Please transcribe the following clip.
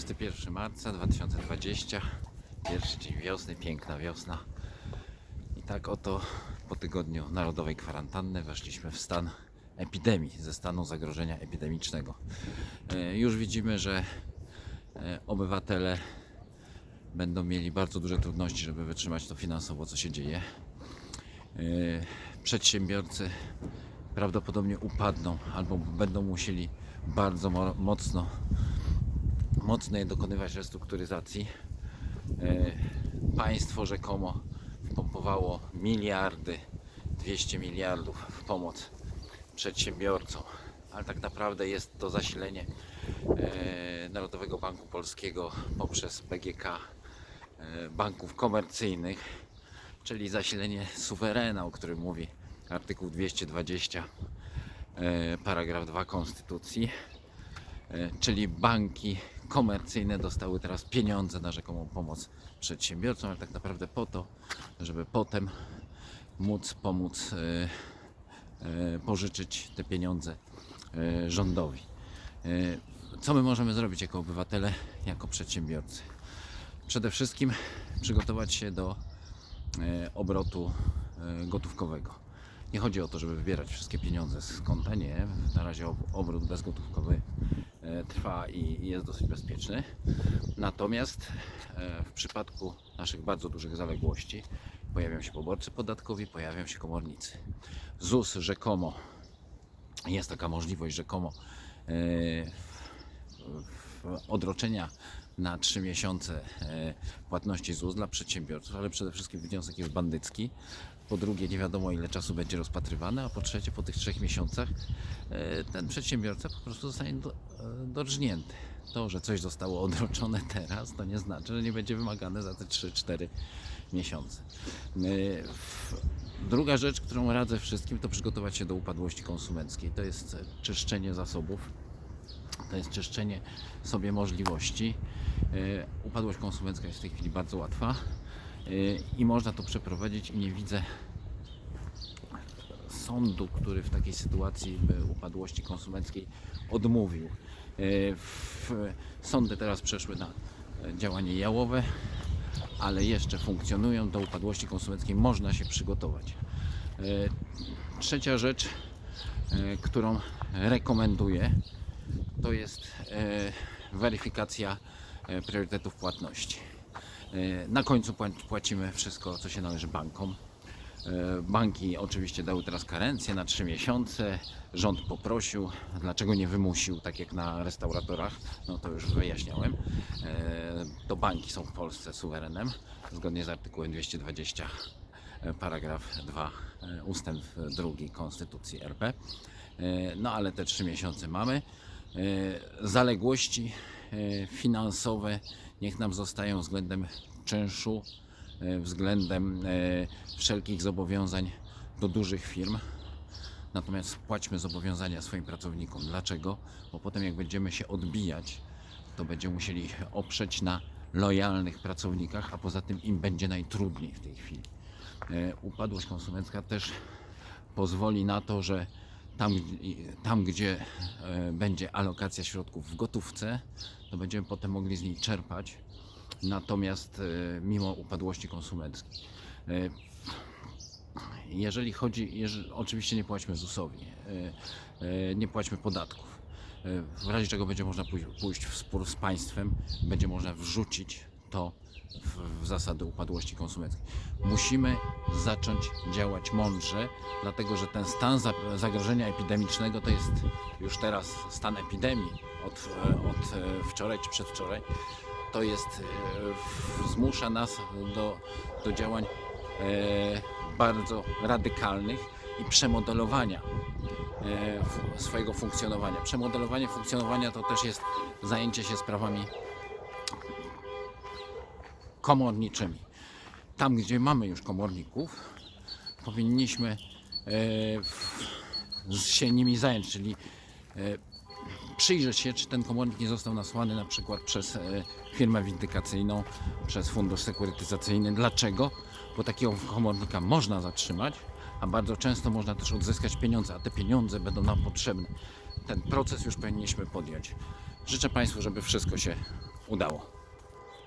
31 marca 2020, pierwszy dzień wiosny, piękna wiosna. I tak oto po tygodniu narodowej kwarantanny weszliśmy w stan epidemii, ze stanu zagrożenia epidemicznego. E, Już widzimy, że e, obywatele będą mieli bardzo duże trudności, żeby wytrzymać to finansowo, co się dzieje. E, Przedsiębiorcy prawdopodobnie upadną albo będą musieli bardzo mo- mocno mocnej dokonywać restrukturyzacji. E, Państwo rzekomo wpompowało miliardy, 200 miliardów w pomoc przedsiębiorcom, ale tak naprawdę jest to zasilenie e, Narodowego Banku Polskiego poprzez BGK e, banków komercyjnych, czyli zasilenie suwerena, o którym mówi artykuł 220 e, paragraf 2 Konstytucji. E, czyli banki komercyjne dostały teraz pieniądze na rzekomą pomoc przedsiębiorcom, ale tak naprawdę po to, żeby potem móc pomóc e, e, pożyczyć te pieniądze rządowi. Co my możemy zrobić jako obywatele, jako przedsiębiorcy? Przede wszystkim przygotować się do obrotu gotówkowego. Nie chodzi o to, żeby wybierać wszystkie pieniądze z konta, nie. Na razie ob- obrót bezgotówkowy trwa i jest dosyć bezpieczny. Natomiast e, w przypadku naszych bardzo dużych zaległości pojawią się poborcy podatkowi, pojawią się komornicy. ZUS rzekomo, jest taka możliwość rzekomo e, odroczenia na 3 miesiące e, płatności ZUS dla przedsiębiorców, ale przede wszystkim wniosek jest bandycki. Po drugie, nie wiadomo ile czasu będzie rozpatrywany, a po trzecie, po tych trzech miesiącach e, ten przedsiębiorca po prostu zostanie e, dorżnięty. To, że coś zostało odroczone teraz, to nie znaczy, że nie będzie wymagane za te 3-4 miesiące. E, Druga rzecz, którą radzę wszystkim, to przygotować się do upadłości konsumenckiej. To jest czyszczenie zasobów to jest czyszczenie sobie możliwości. Upadłość konsumencka jest w tej chwili bardzo łatwa i można to przeprowadzić i nie widzę sądu, który w takiej sytuacji upadłości konsumenckiej odmówił. E, Sądy teraz przeszły na działanie jałowe, ale jeszcze funkcjonują. Do upadłości konsumenckiej można się przygotować. E, Trzecia rzecz, e, którą rekomenduję, to jest weryfikacja priorytetów płatności. E, Na końcu pła- płacimy wszystko, co się należy bankom. E, Banki oczywiście dały teraz karencję na 3 miesiące. Rząd poprosił, dlaczego nie wymusił, tak jak na restauratorach, no to już wyjaśniałem. E, To banki są w Polsce suwerenem, zgodnie z artykułem 220 e, paragraf 2 e, ustęp 2 Konstytucji RP. No ale te 3 miesiące mamy. Zaległości finansowe niech nam zostają względem czynszu, e, względem e, wszelkich zobowiązań do dużych firm. Natomiast płaćmy zobowiązania swoim pracownikom. Dlaczego? Bo potem jak będziemy się odbijać, to będziemy musieli oprzeć na lojalnych pracownikach, a poza tym im będzie najtrudniej w tej chwili. E, Upadłość konsumencka też pozwoli na to, że tam, tam gdzie e, będzie alokacja środków w gotówce, to będziemy potem mogli z niej czerpać. Natomiast e, mimo upadłości konsumenckiej. E, jeżeli chodzi, jeżeli, oczywiście nie płaćmy ZUS-owi, nie płaćmy podatków. W razie czego będzie można pójść, pójść w spór z państwem, będzie można wrzucić to w, w zasady upadłości konsumenckiej. Musimy zacząć działać mądrze, dlatego że ten stan za, zagrożenia epidemicznego to jest już teraz stan epidemii od, od e, wczoraj czy przedwczoraj. To jest, e, zmusza nas do, do działań e, bardzo radykalnych i przemodelowania swojego funkcjonowania. Przemodelowanie funkcjonowania to też jest zajęcie się sprawami komorniczymi. Tam, gdzie mamy już komorników, powinniśmy e, się nimi zająć, czyli e, przyjrzeć się, czy ten komornik nie został nasłany na przykład przez e, firmę windykacyjną, przez fundusz sekurytyzacyjny. Dlaczego? Bo takiego komornika można zatrzymać, a bardzo często można też odzyskać pieniądze, a te pieniądze będą nam potrzebne. Ten proces już powinniśmy podjąć. Życzę Państwu, żeby wszystko się udało.